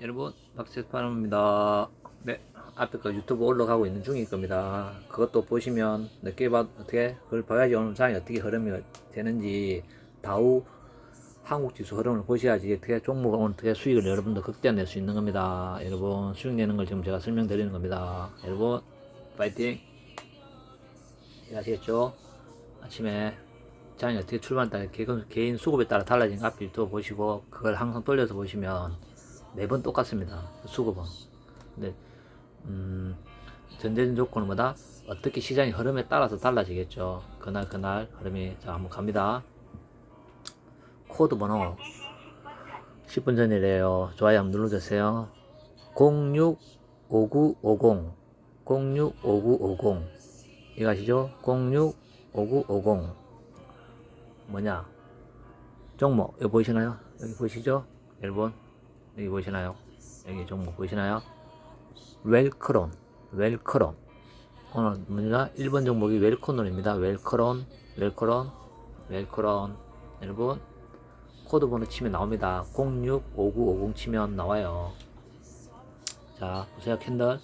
여러분 박세파입니다. 네 앞에 거 유튜브 올라가고 있는 중일 겁니다. 그것도 보시면 늦게 봐 어떻게 그걸 봐야지 오늘 장이 어떻게 흐름이 되는지 다우 한국 지수 흐름을 보셔야지 어떻게 종목을 오늘 어떻게 수익을 여러분도 극대화낼 수 있는 겁니다. 여러분 수익 내는 걸 지금 제가 설명드리는 겁니다. 여러분 파이팅 아시겠죠? 아침에 장이 어떻게 출발한다 개인, 수급에 따라 달라진 거 앞에 유튜브 보시고 그걸 항상 돌려서 보시면 매번 똑같습니다. 수급은. 근데 음, 전제적 조건은 뭐다? 어떻게 시장의 흐름에 따라서 달라지겠죠. 그날 그날 흐름이 자 한번 갑니다. 코드 번호 10분 전이래요. 좋아요 한번 눌러주세요. 065950 065950 이거 아시죠? 065950 뭐냐? 종목 여기 보이시나요? 여기 보이시죠? 여러분 여기 보이시나요? 여기 종목 보이시나요? 웰크론, 웰크론. 오늘 뭐냐? 1번 종목이 웰크론입니다. 웰크론, 웰크론, 웰크론. 여러분, 코드 번호 치면 나옵니다. 065950 치면 나와요. 자, 보세요. 캔들.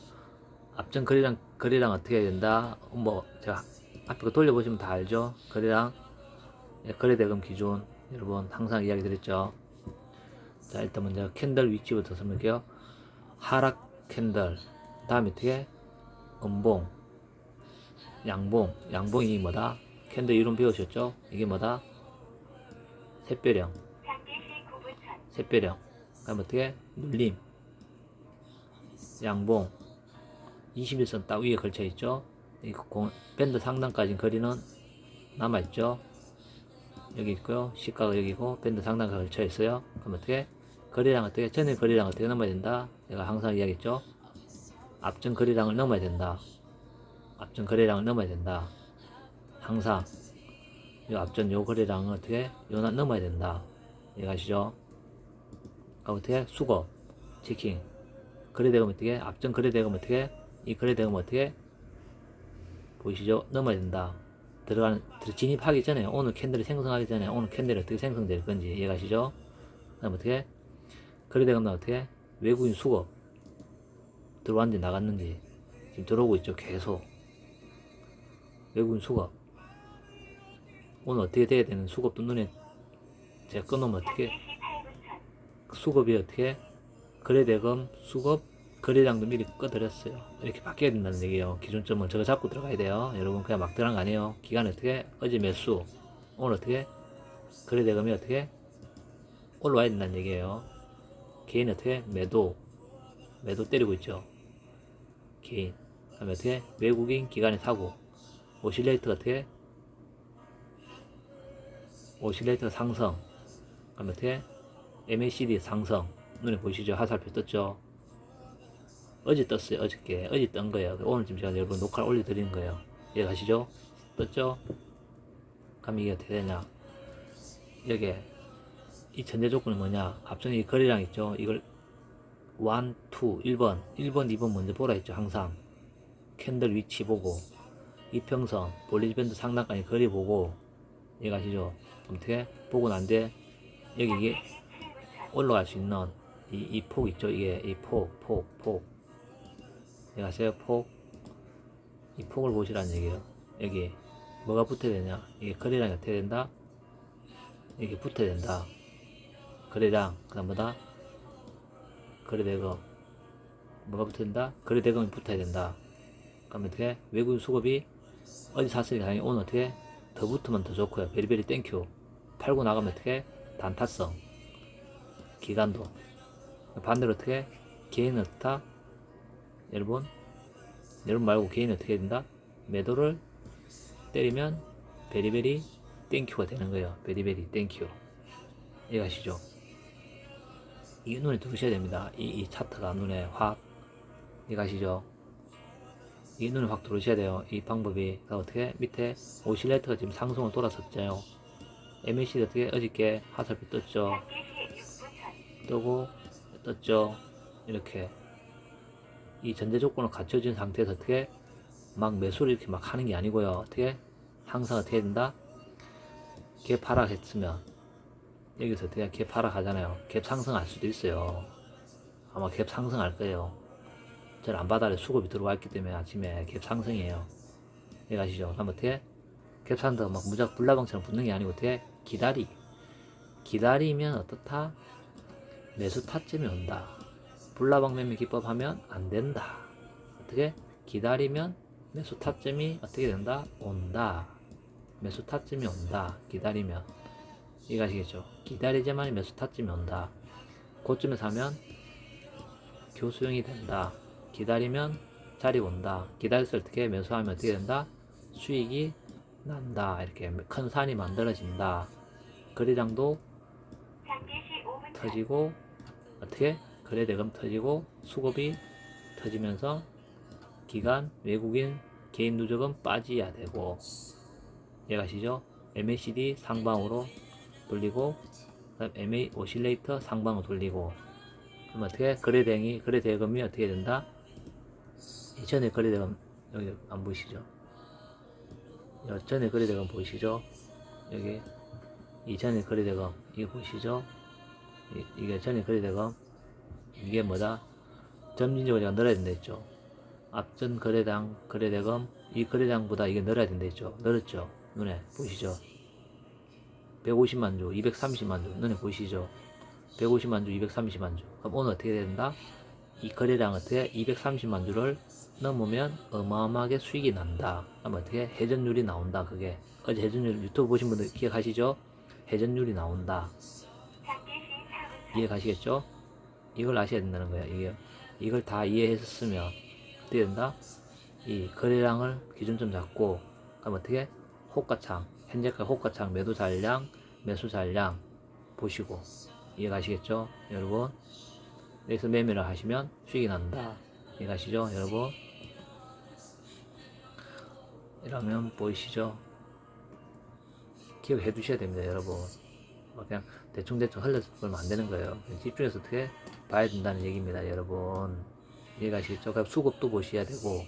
앞전 거리랑, 거리랑 어떻게 해야 된다? 뭐, 제가 앞에 거 돌려보시면 다 알죠? 거리랑, 예, 거래대금 기준. 여러분, 항상 이야기 드렸죠? 자 일단 먼저 캔들 위치부터 설명할게요. 하락 캔들 다음에 어떻게 음봉 양봉. 양봉이 뭐다? 캔들 이름 배우셨죠? 이게 뭐다? 샛별형. 샛별형. 그다음 어떻게 눌림. 양봉. 21선 딱 위에 걸쳐 있죠? 이 공, 밴드 상단까지 거리는 남아 있죠? 여기 있고요. 시가가 여기고 밴드 상단까지 걸쳐 있어요. 그럼 어떻게 거리량 어떻게 전에 거리량 어떻게 넘어야 된다? 제가 항상 이야기했죠? 앞전 거리량을 넘어야 된다. 앞전 거리량을 넘어야 된다. 항상 이 앞전 요 거리량을 어떻게 요나 넘어야 된다. 이해가시죠? 그럼 어떻게? 수거 체킹. 거래대금 어떻게? 앞전 거래대금 어떻게? 이 거래대금 어떻게? 보이시죠? 넘어야 된다. 들어가는 들- 진입하기 전에 오늘 캔들이 생성하기 전에 오늘 캔들이 어떻게 생성될 건지 이해가시죠? 그다음 어떻게 거래대금 어떻게 외국인 수급 들어왔는지 나갔는지 지금 들어오고 있죠 계속. 외국인 수급 오늘 어떻게 돼야 되는 수급도 눈에 제가 끊으면 어떻게? 수급이 어떻게? 거래대금 수급 거래량도 미리 꺼드렸어요. 이렇게 바뀌어야 된다는 얘기예요. 기준점은 저거 잡고 들어가야 돼요. 여러분 그냥 막 들어간 거 아니에요. 기간 어떻게? 어제 매수? 오늘 어떻게? 거래대금이 어떻게? 올라와야 된다는 얘기예요 개인 어떻게 매도 매도 때리고 있죠. 개인. 그다음에 어떻게 외국인 기관에 사고 오실레이터 어떻게 오실레이터 상승 그다음에 어떻게 MACD 상승 눈에 보이시죠? 화살표 떴죠? 어제 떴어요 어저께. 어제 뜬 거예요. 오늘 지금 제가 여러분 녹화를 올려드리는 거예요. 이해가시죠? 떴죠? 그럼 이게 어떻게 되냐? 여기에 이 전제 조건이 뭐냐? 앞전에 이 거리량 있죠? 이걸 1, 2, 1번. 1번 2번 먼저 보라 했죠 항상. 캔들 위치 보고. 이평선 볼리지 밴드 상단까지 거리 보고. 이해가시죠? 어떻게? 보고 난데 여기 이게 올라갈 수 있는 이, 이 폭 있죠? 이게 이 폭 폭 폭. 이해가세요? 폭? 이 폭을 보시라는 얘기예요. 여기 뭐가 붙어야 되냐? 이게 거리량이 어떻게 된다? 이게 붙어야 된다 거래량 그다음 뭐다 거래대금 뭐가 붙어야 된다? 거래대금이 붙어야 된다. 그럼 어떻게? 외국인 수급이 어디 샀으니까 당연히 오늘 어떻게? 더 붙으면 더 좋고요. 베리베리 땡큐. 팔고 나가면 어떻게? 단타성. 기간도. 반대로 어떻게? 개인 어떻다? 여러분 여러분 말고 개인 어떻게 된다? 매도를 때리면 베리베리 땡큐가 되는 거예요. 베리베리 땡큐. 이해가시죠 이 눈에 들으셔야 됩니다. 이, 이 차트가 눈에 확 이해가시죠? 이 눈에 확 들어오셔야 돼요. 이 방법이 어떻게 밑에 오실레이터가 지금 상승을 돌았었죠. MACD 어떻게 어저께 화살표 떴죠. 뜨고 떴죠. 이렇게 이 전제 조건을 갖춰진 상태에서 어떻게 막 매수를 이렇게 막 하는 게 아니고요. 어떻게 항상 어떻게 된다? 갭 하락했으면 여기서 어떻게 갭 하락 하잖아요. 갭 상승할 수도 있어요. 아마 갭 상승할 거예요. 저는 안 받아래 수급이 들어와 있기 때문에 아침에 갭 상승이에요. 이해가시죠? 그럼 어떻게? 갭 상승 막 무작 불나방처럼 붙는 게 아니고 어떻게? 기다리. 기다리면 어떻다? 매수 타점이 온다. 불나방 매매 기법 하면 안 된다. 어떻게? 기다리면 매수 타점이 어떻게 된다? 온다. 매수 타점이 온다. 기다리면. 이해가시겠죠? 기다리지만 매수 타점이 온다. 고점에 사면 교수형이 된다. 기다리면 자리 온다. 기다려서 어떻게 매수하면 어떻게 된다? 수익이 난다. 이렇게 큰 산이 만들어진다. 거래량도 잠기시 5분 터지고 어떻게 거래 대금 터지고 수급이 터지면서 기간 외국인 개인 누적은 빠져야 되고 이해가시죠? MACD 상방으로 돌리고 그다음 MA 오실레이터 상방으로 돌리고 그럼 어떻게 거래대금이 거래대금이 어떻게 된다? 이전에 거래대금 여기 안 보이시죠? 전에 거래대금 보이시죠? 여기 이전에 거래대금 이거 보이시죠? 이- 이게 전에 거래대금 이게 뭐다? 점진적으로 늘어야 된다 했죠. 앞전 거래당 거래대금 이 거래량보다 이게 늘어야 된다 했죠. 늘었죠. 눈에 보이시죠? 150만 주, 230만 주 눈에 보이시죠? 150만 주, 230만 주. 그럼 오늘 어떻게 된다? 이 거래량 어떻게 230만 주를 넘으면 어마어마하게 수익이 난다. 그럼 어떻게 회전율이 나온다. 그게 어제 회전율 유튜브 보신 분들 기억하시죠? 회전율이 나온다. 잠기시 4분 이해 가시겠죠? 이걸 아셔야 된다는 거예요. 이게 이걸 다 이해했으면 어떻게 된다? 이 거래량을 기준점 잡고 그럼 어떻게 호가창 현재가 호가창 매도 잔량 매수 잔량 보시고 이해 가시겠죠? 여러분 여기서 매매를 하시면 수익이 난다. 이해 가시죠? 여러분 이러면 보이시죠? 기억해 두셔야 됩니다, 여러분. 막 그냥 대충대충 흘려서 보면 안 되는 거예요. 집중해서 어떻게 봐야 된다는 얘기입니다, 여러분. 이해가시겠죠? 그럼 수급도 보셔야 되고,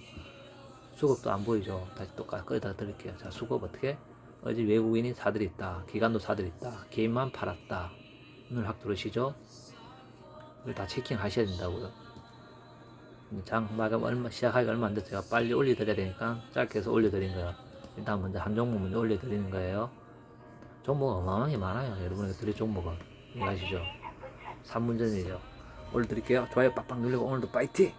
수급도 안 보이죠? 다시 또 까- 거기다 드릴게요. 자, 수급 어떻게? 어제 외국인이 사들 있다. 기관도 사들 있다. 개인만 팔았다. 오늘 확 들으시죠? 이걸 다 체킹 하셔야 된다고요. 장 마감 얼마, 시작하기 얼마 안 됐어요. 빨리 올려드려야 되니까 짧게 해서 올려드린 거예요. 일단 먼저 한 종목 먼저 올려드리는 거예요. 종목 어마어마하게 많아요. 여러분에게 드릴 종목은. 이해가시죠? 3분 전이죠. 올려드릴게요. 좋아요 빡빡 누르고 오늘도 파이팅!